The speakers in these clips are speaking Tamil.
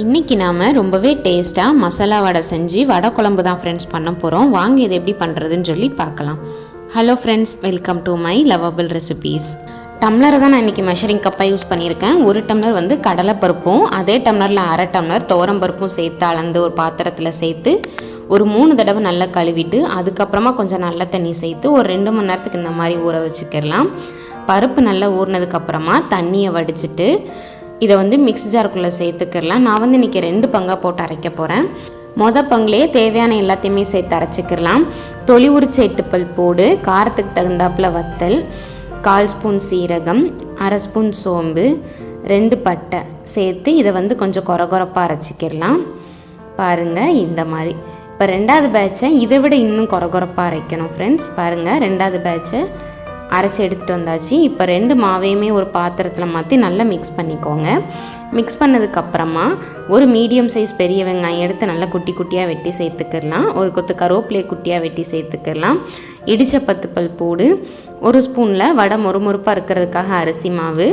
இன்றைக்கி நாம் ரொம்பவே டேஸ்ட்டாக மசாலா வடை செஞ்சு வடை குழம்பு தான் ஃப்ரெண்ட்ஸ் பண்ண போகிறோம் வாங்க இது எப்படி பண்ணுறதுன்னு சொல்லி பார்க்கலாம். Hello friends welcome to my lovable recipes டம்ளரை தான் நான் இன்றைக்கி மெஷரிங் கப்பாக யூஸ் பண்ணியிருக்கேன். ஒரு டம்ளர் வந்து கடலைப்பருப்பும் அதே டம்ளரில் அரை டம்ளர் துவரம்பருப்பும் சேர்த்து அளந்து ஒரு பாத்திரத்தில் சேர்த்து ஒரு மூணு தடவை நல்லா கழுவிட்டு அதுக்கப்புறமா கொஞ்சம் நல்ல தண்ணி சேர்த்து ஒரு ரெண்டு மணி நேரத்துக்கு இந்த மாதிரி ஊற வச்சுக்கிடலாம். பருப்பு நல்லா ஊறினதுக்கப்புறமா தண்ணியை வடிச்சிட்டு இதை வந்து மிக்ஸ் ஜாருக்குள்ளே சேர்த்துக்கிடலாம். நான் வந்து இன்றைக்கி ரெண்டு பங்காக போட்டு அரைக்க போகிறேன் மொத பங்குலேயே தேவையான எல்லாத்தையுமே சேர்த்து அரைச்சிக்கிடலாம். தொளி உரிச்ச எட்டுப்பல் போடு காரத்துக்கு தகுந்தாப்புல வத்தல் கால் ஸ்பூன் சீரகம் அரை ஸ்பூன் சோம்பு ரெண்டு பட்டை சேர்த்து இதை வந்து கொஞ்சம் கொர கொரப்பாக அரைச்சிக்கிடலாம். பாருங்கள் இந்த மாதிரி. இப்போ ரெண்டாவது பேட்சை இதை விட இன்னும் கொர அரைக்கணும் ஃப்ரெண்ட்ஸ் பாருங்கள் ரெண்டாவது பேட்சை அரைச்சி எடுத்துகிட்டு வந்தாச்சு. இப்போ ரெண்டு மாவையுமே ஒரு பாத்திரத்தில் மாற்றி நல்லா மிக்ஸ் பண்ணிக்கோங்க. மிக்ஸ் பண்ணதுக்கப்புறமா ஒரு மீடியம் சைஸ் பெரிய வெங்காயம் எடுத்து நல்லா குட்டி குட்டியாக வெட்டி சேர்த்துக்கிடலாம் ஒரு கொத்து கருவேப்பிலையை குட்டியாக வெட்டி சேர்த்துக்கிடலாம் இடித்த பத்து பல் பூடு ஒரு ஸ்பூனில் வடை மொறுமொறுப்பாக இருக்கிறதுக்காக அரிசி மாவு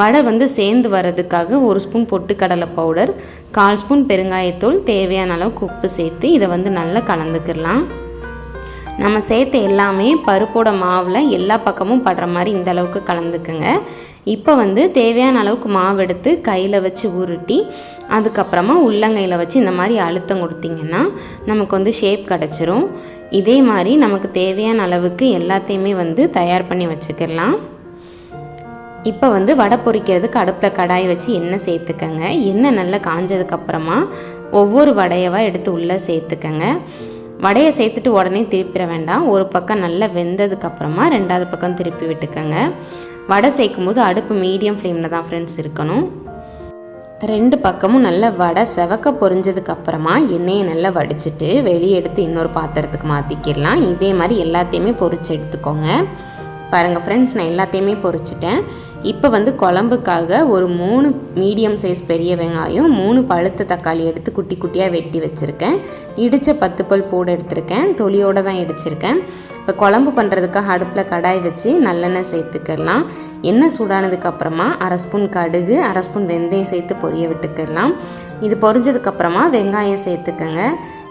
வடை வந்து சேர்ந்து வர்றதுக்காக ஒரு ஸ்பூன் பொட்டுக்கடலை பவுடர் கால் ஸ்பூன் பெருங்காயத்தூள் தேவையான அளவுக்கு உப்பு சேர்த்து இதை வந்து நல்லா கலந்துக்கிடலாம் நம்ம சேர்த்த எல்லாமே பருப்போட மாவில் எல்லா பக்கமும் படுற மாதிரி இந்த அளவுக்கு கலந்துக்குங்க. இப்போ வந்து தேவையான அளவுக்கு மாவு எடுத்து கையில் வச்சு உருட்டி அதுக்கப்புறமா உள்ளங்கையில் வச்சு இந்த மாதிரி அழுத்தம் கொடுத்தீங்கன்னா நமக்கு வந்து ஷேப் கிடச்சிரும். இதே மாதிரி நமக்கு தேவையான அளவுக்கு எல்லாத்தையுமே வந்து தயார் பண்ணி வச்சுக்கிடலாம் இப்போ வந்து வடை பொரிக்கிறதுக்கு அடுப்பில் கடாய் வச்சு எண்ணெய் சேர்த்துக்கங்க. எண்ணெய் நல்லா காஞ்சதுக்கப்புறமா ஒவ்வொரு வடையவாக எடுத்து உள்ளே சேர்த்துக்கங்க. வடையை சேர்த்துட்டு உடனே திருப்பிட வேண்டாம். ஒரு பக்கம் நல்லா வெந்ததுக்கப்புறமா ரெண்டாவது பக்கம் திருப்பி விட்டுக்கோங்க. வடை சேர்க்கும் போது அடுப்பு மீடியம் ஃப்ளேமில் தான் ஃப்ரெண்ட்ஸ் இருக்கணும். ரெண்டு பக்கமும் நல்லா வடை செவக்க பொரிஞ்சதுக்கப்புறமா எண்ணெயை நல்லா வடிச்சிட்டு வெளியே எடுத்து இன்னொரு பாத்திரத்துக்கு மாற்றிக்கிடலாம் இதே மாதிரி எல்லாத்தையுமே பொரிச்சு எடுத்துக்கோங்க. பாருங்கள் ஃப்ரெண்ட்ஸ் நான் எல்லாத்தையுமே பொரிச்சிட்டேன். இப்போ வந்து குழம்புக்காக ஒரு மூணு மீடியம் சைஸ் பெரிய வெங்காயம் மூணு பழுத்த தக்காளி எடுத்து குட்டி குட்டியாக வெட்டி வச்சுருக்கேன். இடித்த பத்து பல் பூடு எடுத்திருக்கேன். தொலியோடு தான் இடிச்சிருக்கேன். இப்போ குழம்பு பண்ணுறதுக்காக அடுப்பில் கடாய் வச்சு நல்லெண்ணெய் சேர்த்துக்கிடலாம். எண்ணெய் சூடானதுக்கப்புறமா அரை ஸ்பூன் கடுகு அரை ஸ்பூன் வெந்தயம் சேர்த்து பொரிய விட்டுக்கிடலாம். இது பொரிஞ்சதுக்கப்புறமா வெங்காயம் சேர்த்துக்கோங்க.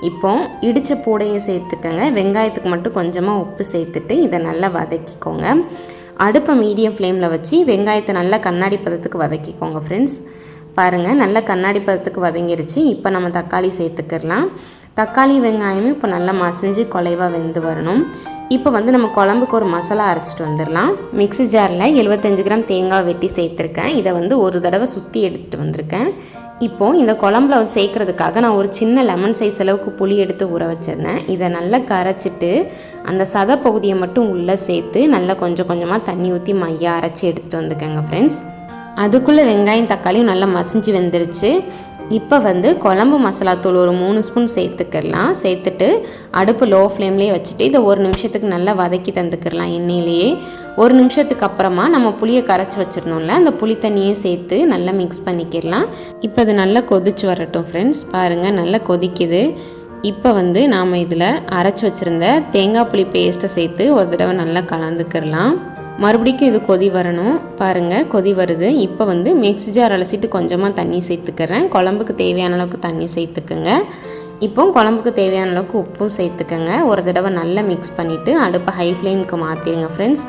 இப்போ இடித்த பூடையை சேர்த்துக்கங்க. வெங்காயத்துக்கு மட்டும் கொஞ்சமாக உப்பு சேர்த்துட்டு இதை நல்லா வதக்கிக்கோங்க. அடுப்பை மீடியம் ஃப்ளேமில் வச்சு வெங்காயத்தை நல்லா கண்ணாடி பதத்துக்கு வதக்கிக்கோங்க ஃப்ரெண்ட்ஸ் பாருங்கள் நல்லா கண்ணாடி பதத்துக்கு வதங்கிருச்சு. இப்போ நம்ம தக்காளி சேர்த்துக்கிடலாம். தக்காளி வெங்காயமும் இப்போ நல்லா மசிஞ்சு குலைவாக வெந்து வரணும். இப்போ வந்து நம்ம குழம்புக்கு ஒரு மசாலா அரைச்சிட்டு வந்துடலாம். மிக்ஸி ஜாரில் எழுபத்தஞ்சு கிராம் தேங்காய் வெட்டி சேர்த்துருக்கேன். இதை வந்து ஒரு தடவை சுற்றி எடுத்துகிட்டு வந்திருக்கேன். இப்போது இந்த குழம்புல சேர்க்குறதுக்காக நான் ஒரு சின்ன லெமன் சைஸ் அளவுக்கு புளி எடுத்து ஊற வச்சுருந்தேன். இதை நல்லா கரைச்சிட்டு அந்த சத பகுதியை மட்டும் உள்ளே சேர்த்து நல்லா கொஞ்சம் கொஞ்சமாக தண்ணி ஊற்றி மையாக அரைச்சி எடுத்துகிட்டு வந்துக்கோங்க ஃப்ரெண்ட்ஸ் அதுக்குள்ளே வெங்காயம் தக்காளியும் நல்லா மசிஞ்சு வெந்துருச்சு. இப்போ வந்து குழம்பு மசாலா தூள் ஒரு மூணு ஸ்பூன் சேர்த்துக்கிடலாம். சேர்த்துட்டு அடுப்பு லோ ஃப்ளேம்லேயே வச்சுட்டு இதை ஒரு நிமிஷத்துக்கு நல்லா வதக்கி தந்துக்கிடலாம் எண்ணெயிலேயே. ஒரு நிமிஷத்துக்கு அப்புறமா நம்ம புளியை கரைச்சி வச்சுருந்தோம்ல அந்த புளி தண்ணியை சேர்த்து நல்லா மிக்ஸ் பண்ணிக்கிடலாம். இப்போ அது நல்லா கொதிச்சு வரட்டும் ஃப்ரெண்ட்ஸ் பாருங்கள் நல்லா கொதிக்குது. இப்போ வந்து நாம் இதில் அரைச்சி வச்சுருந்த தேங்காய் புளி பேஸ்ட்டை சேர்த்து ஒரு தடவை நல்லா கலந்துக்கிடலாம். மறுபடிக்கும் இது கொதி வரணும். பாருங்கள் கொதி வருது. இப்போ வந்து மிக்ஸி ஜார் அலசிட்டு கொஞ்சமாக தண்ணி சேர்த்துக்கிறேன். குழம்புக்கு தேவையான அளவுக்கு தண்ணி சேர்த்துக்குங்க. இப்போ குழம்புக்கு தேவையான அளவுக்கு உப்பும் சேர்த்துக்கோங்க. ஒரு தடவை நல்லா மிக்ஸ் பண்ணிவிட்டு அடுப்பை ஹை ஃப்ளேமுக்கு மாற்றிடுங்க ஃப்ரெண்ட்ஸ்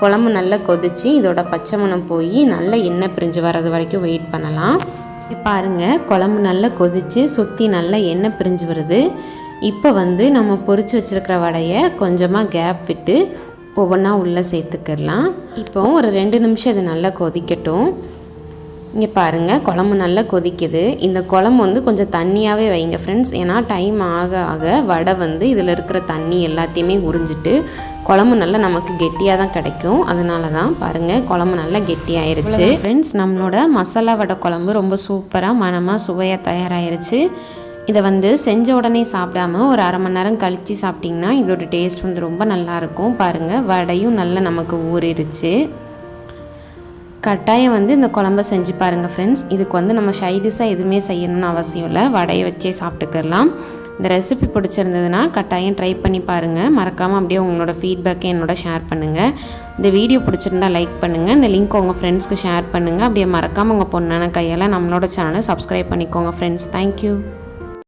குழம்பு நல்லா கொதித்து இதோட பச்சை மணம் போய் நல்லா எண்ணெய் பிரிஞ்சு வர்றது வரைக்கும் வெயிட் பண்ணலாம். பாருங்கள் குழம்பு நல்லா கொதித்து சுற்றி நல்லா எண்ணெய் பிரிஞ்சு வருது. இப்போ வந்து நம்ம பொறிச்சு வச்சுருக்கிற வடையை கொஞ்சமாக கேப் விட்டு ஒவ்வொன்றா உள்ளே சேர்த்துக்கிடலாம். இப்போ ஒரு ரெண்டு நிமிஷம் இது நல்லா கொதிக்கட்டும். இங்கே பாருங்கள் குழம்பு நல்லா கொதிக்குது. இந்த குழம்பு வந்து கொஞ்சம் தண்ணியாகவே வைங்க ஃப்ரெண்ட்ஸ் ஏன்னா டைம் ஆக ஆக வடை வந்து இதில் இருக்கிற தண்ணி எல்லாத்தையுமே உறிஞ்சிட்டு குழம்பு நல்லா நமக்கு கெட்டியாக தான் கிடைக்கும். அதனால தான் பாருங்கள் குழம்பு நல்லா கெட்டியாயிருச்சு. ஃப்ரெண்ட்ஸ் நம்மளோட மசாலா வடை குழம்பு ரொம்ப சூப்பராக மனமாக சுவையாக தயாராகிருச்சு இதை வந்து செஞ்ச உடனே சாப்பிடாம ஒரு அரை மணி நேரம் கழித்து சாப்பிட்டிங்கன்னா இதோட டேஸ்ட் வந்து ரொம்ப நல்லாயிருக்கும் பாருங்கள் வடையும் நல்லா நமக்கு ஊறிடுச்சு கட்டாயம் வந்து இந்த குழம்ப செஞ்சு பாருங்கள் ஃப்ரெண்ட்ஸ் இதுக்கு வந்து நம்ம ஷைடிஷாக எதுவுமே செய்யணும்னு அவசியம் இல்லை. வடையை வச்சே சாப்பிட்டுக்கலாம். இந்த ரெசிபி பிடிச்சிருந்ததுன்னா கட்டாயம் ட்ரை பண்ணி பாருங்கள் மறக்காமல் அப்படியே உங்களோட ஃபீட்பேக்கை என்னோட ஷேர் பண்ணுங்கள் இந்த வீடியோ பிடிச்சிருந்தா லைக் பண்ணுங்கள் இந்த லிங்க் உங்கள் ஃப்ரெண்ட்ஸ்க்கு ஷேர் பண்ணுங்கள் அப்படியே மறக்காமல் உங்கள் பொண்ணான கையால் நம்மளோட சேனலை சப்ஸ்கிரைப் பண்ணிக்கோங்க ஃப்ரெண்ட்ஸ் தேங்க்யூ